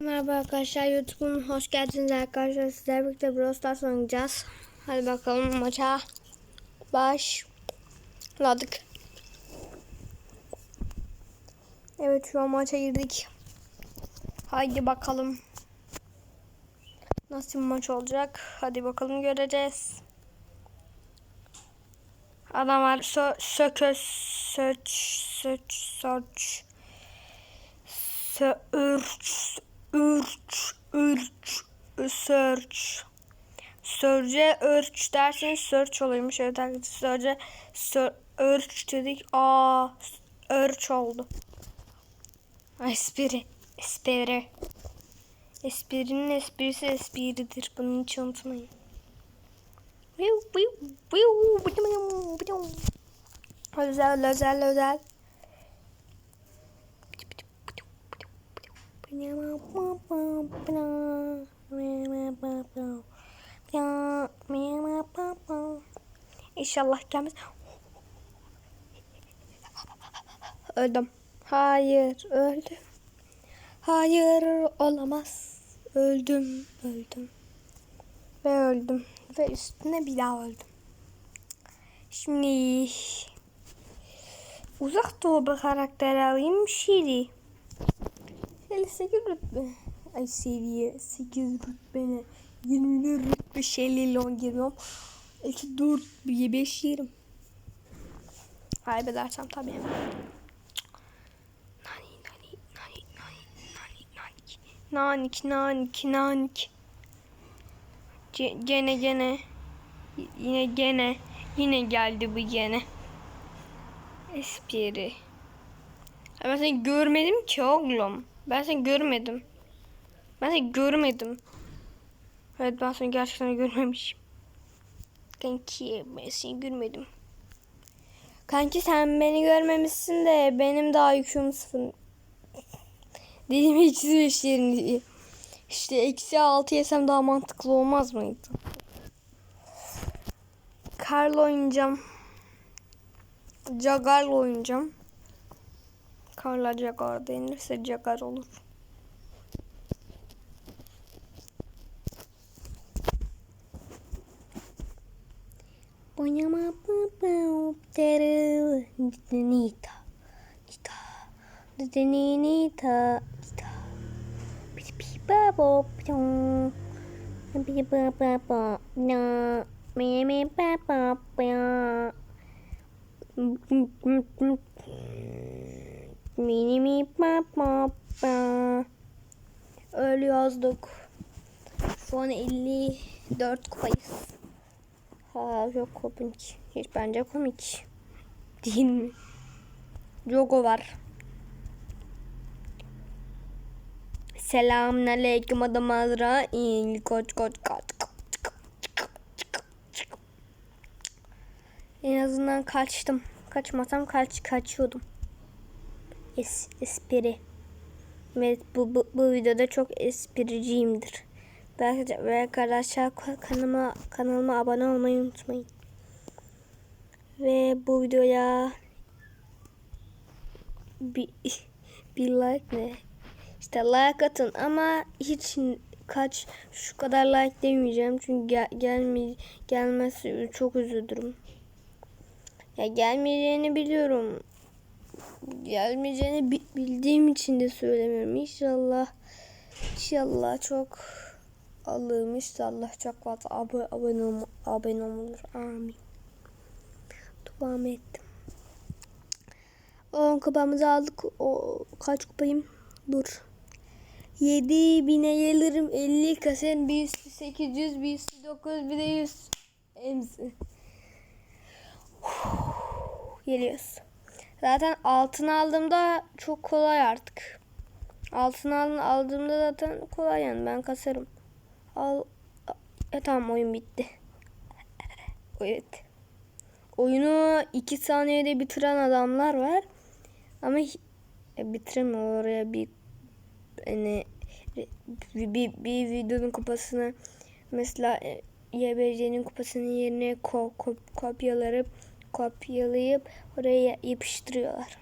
Merhaba arkadaşlar YouTube'un hoş geldiniz arkadaşlar sizlerle birlikte Brawl Stars oynayacağız. Hadi bakalım maça başladık. Evet şu an maça girdik. Haydi bakalım. Nasıl bir maç olacak? Hadi bakalım göreceğiz. Adamlar sö sököz söç söç söç Search, ürç, ürç, search. Sörce ürç derseniz search oluyormuş. Evet arkadaşlar sörce search dedik. Aa, ürç oldu. Espri, espri. Esprinin esprisi espridir. Bunu hiç unutmayın. Özel, özel, özel. İnşallah gelmez. Öldüm. Hayır, öldüm. Hayır, olamaz. Öldüm, öldüm. Ve öldüm. Ve üstüne bir daha öldüm. Şimdi uzak doğu bir karakter alayım. Şiri. 58 rütbe. Ay seviye 8 rütbene 20 rütbe şeyle on giriyorum. 2 4 bir 5 yerim. Kaybedersem tabii. Nani nani nani nani nani nanik nanik nanik gene gene yine gene yine geldi bu gene espri ben seni görmedim ki oğlum ben seni görmedim. Ben seni görmedim. Evet ben seni gerçekten görmemişim. Kanki ben seni görmedim. Kanki sen beni görmemişsin de benim daha yüküm sıfır. Dedim eksi beşlerin diye. İşte eksi altı yesem daha mantıklı olmaz mıydı? Karl oynayacağım. Jagar'la oynayacağım. Karla Jaguar denirse Jaguar olur. Oynama nita nita nita nita nita Mini mi pa pa pa. Öyle yazdık. Şu an 54 kupayız. Ha çok komik. Hiç bence komik. Değil mi? Jogo var. Selamünaleyküm adam Azrail. Koç koç koç. En azından kaçtım. Kaçmasam kaç kaçıyordum. Es, espri. Evet bu, bu, bu videoda çok espriciyimdir. Ve, arkadaşlar kanalıma, kanalıma abone olmayı unutmayın. Ve bu videoya bir, bir like ne? İşte like atın ama hiç kaç şu kadar like demeyeceğim çünkü gel, gelme, gelmesi çok üzülürüm. Ya gelmeyeceğini biliyorum. Gelmeyeceğini bildiğim için de söylemiyorum. İnşallah inşallah çok Allah'ım inşallah çok fazla abone, abone, abone olur. Amin. Duam ettim. 10 kupamızı aldık. O kaç kupayım? Dur. 7 bine gelirim. 50 kasen bir üstü 800 bir üstü 900 bir de 100 emzi. Geliyoruz. Zaten altın aldığımda çok kolay artık. Altın aldığımda zaten kolay yani ben kasarım. Al. E tamam oyun bitti. evet. Oyunu iki saniyede bitiren adamlar var. Ama e, bitiremiyor oraya bir hani bir, bir, bir videonun kupasını mesela e, YBC'nin kupasının yerine ko, ko, kopyalayıp kopyalayıp oraya yapıştırıyorlar.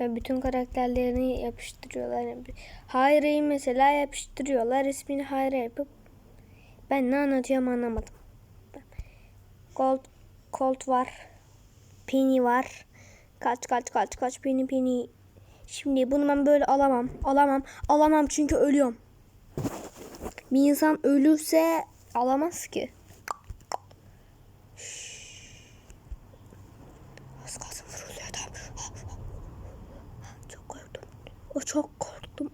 Ve bütün karakterlerini yapıştırıyorlar. Hayra'yı mesela yapıştırıyorlar. İsmini Hayra yapıp ben ne anlatıyorum anlamadım. Colt, Colt var. Penny var. Kaç kaç kaç kaç Penny Penny. Şimdi bunu ben böyle alamam. Alamam. Alamam çünkü ölüyorum. Bir insan ölürse alamaz ki. Az kalsın vuruluyordum. Çok korktum. O çok korktum.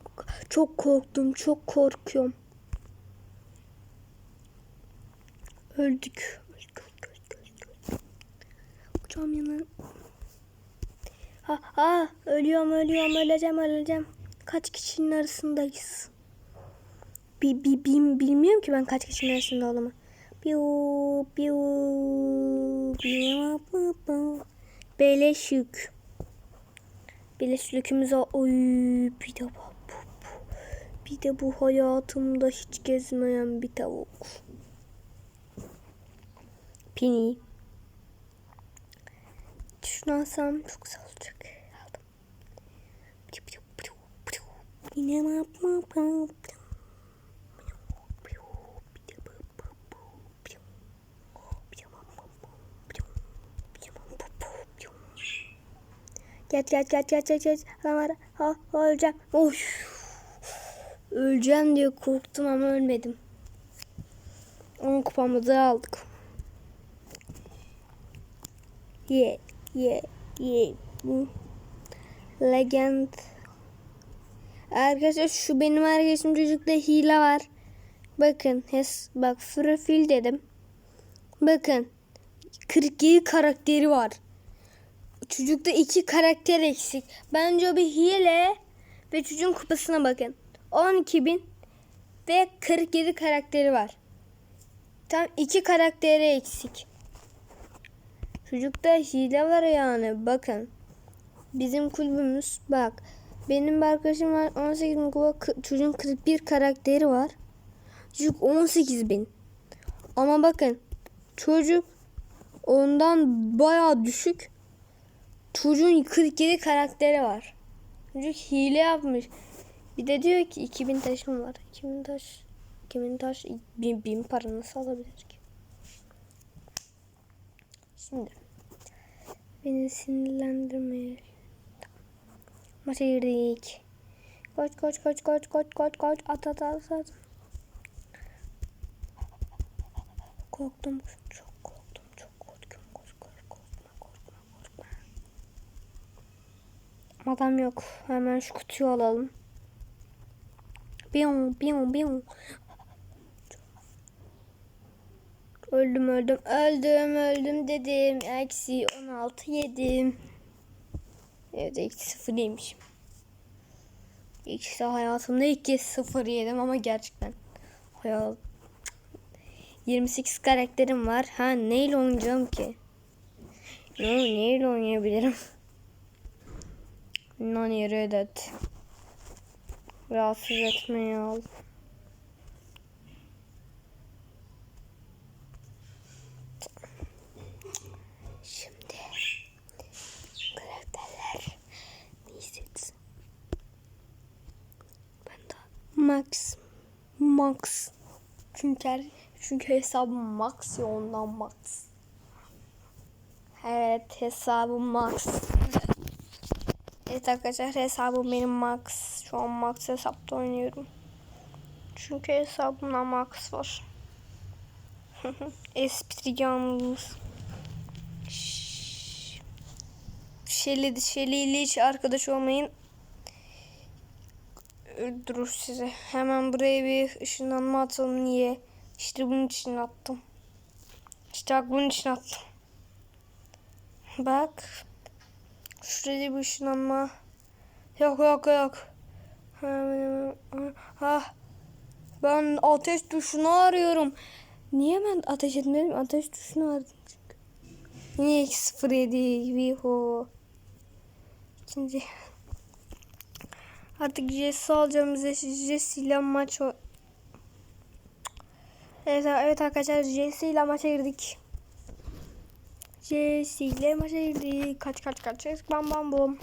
Çok korktum. Çok korkuyorum. Öldük. Öldük, öldük, öldük, öldük. Uçağım yanı. Ha, ha, ölüyorum, ölüyorum, öleceğim, öleceğim. Kaç kişinin arasındayız? Bi, bi, bi, bilmiyorum ki ben kaç kişinin arasında olduğumu. Piu, piu, piu, piu, piu. Beleş yük. Beleş yükümüze oy bir de bak bu, bu. Bir de bu hayatımda hiç gezmeyen bir tavuk. Pini. Şunu alsam çok güzel olacak. Aldım. Piu, Geç geç geç geç geç geç. Adam. Ha, ha öleceğim. Of. Öleceğim diye korktum ama ölmedim. 10 kupamızı aldık. Ye ye ye. Bu Legend. Arkadaşlar şu benim arkadaşım çocukta hile var. Bakın hes bak profil dedim. Bakın 47 karakteri var. Çocukta iki karakter eksik. Bence o bir hile ve çocuğun kupasına bakın. 12.000 ve 47 karakteri var. Tam iki karakteri eksik. Çocukta hile var yani bakın. Bizim kulübümüz bak. Benim bir arkadaşım var 18 bin kupa çocuğun 41 karakteri var. Çocuk 18 bin. Ama bakın çocuk ondan bayağı düşük. Çocuğun 47 karakteri var. Çocuk hile yapmış. Bir de diyor ki 2000 taşım var. 2000 taş 2000 taş 1000, 1000 para nasıl alabilir ki? Şimdi beni sinirlendirme. Maça girdik. Koş koş koş koş koş koş koş at at at at. Korktum çok Adam yok hemen şu kutuyu alalım. Biyum biyum biyum. Öldüm öldüm öldüm öldüm dedim. Eksi 16 yedim. Evet eksi 0 yemişim. İkisi hayatımda ilk kez 0 yedim ama gerçekten. Hayat 28 karakterim var. Ha neyle oynayacağım ki? Ne neyle oynayabilirim? Nani Redet. Rahatsız etmeyi al. Şimdi karakterler hissetsin? Ben de Max. Max. Çünkü çünkü hesabım Max ya ondan Max. Evet hesabım Max. Evet arkadaşlar hesabım benim Max. Şu an Max hesapta oynuyorum. Çünkü hesabımda Max var. Espri yalnız. Şeli, Şeli ile hiç arkadaş olmayın. Öldürür size. Hemen buraya bir ışınlanma atalım. Niye? İşte bunun için attım. İşte bunun için attım. Bak. Şurada bir ışınlanma. Yok yok yok. Ha. Ben ateş tuşunu arıyorum. Niye ben ateş etmedim? Ateş tuşunu aradım çünkü. Niye 07 Viho. İkinci. Artık Jesse alacağım. Jesse ile maç o. Evet, evet arkadaşlar Jesse ile maça girdik. Jesse maça geldi. Kaç kaç kaç. Bam bam bom.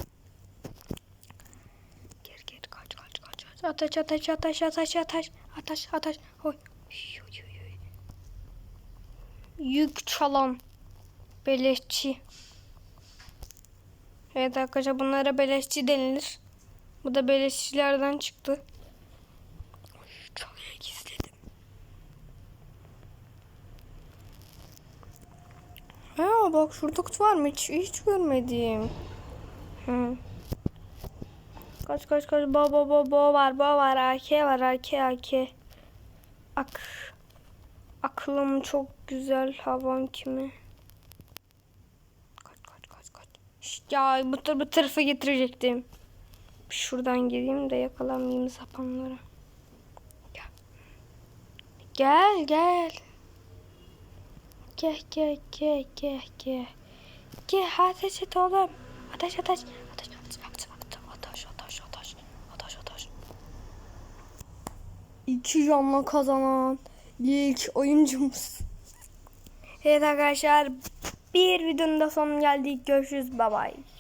Gir gir kaç kaç kaç. Ataş ataş ataş ataş ataş. Ataş ataş. Oy. Yük çalan. Beleşçi. Evet arkadaşlar bunlara beleşçi denilir. Bu da beleşçilerden çıktı. Ha bak şurada kutu var mı? Hiç, hiç görmedim. Hı. Kaç kaç kaç bo bo bo bo var bo var AK var AK AK. Ak. Aklım çok güzel havan kimi. Kaç kaç kaç kaç. Şşt, ya bu, bu tarafa getirecektim. Şuradan gireyim de yakalanmayayım sapanlara. Gel. Gel gel. Gel gel gel gel gel. Gel ateş et oğlum. Ateş ateş. Ateş ateş ateş ateş ateş ateş ateş ateş. İki canla kazanan ilk oyuncumuz. Evet arkadaşlar bir videonun da sonuna geldik. Görüşürüz. Bye bye.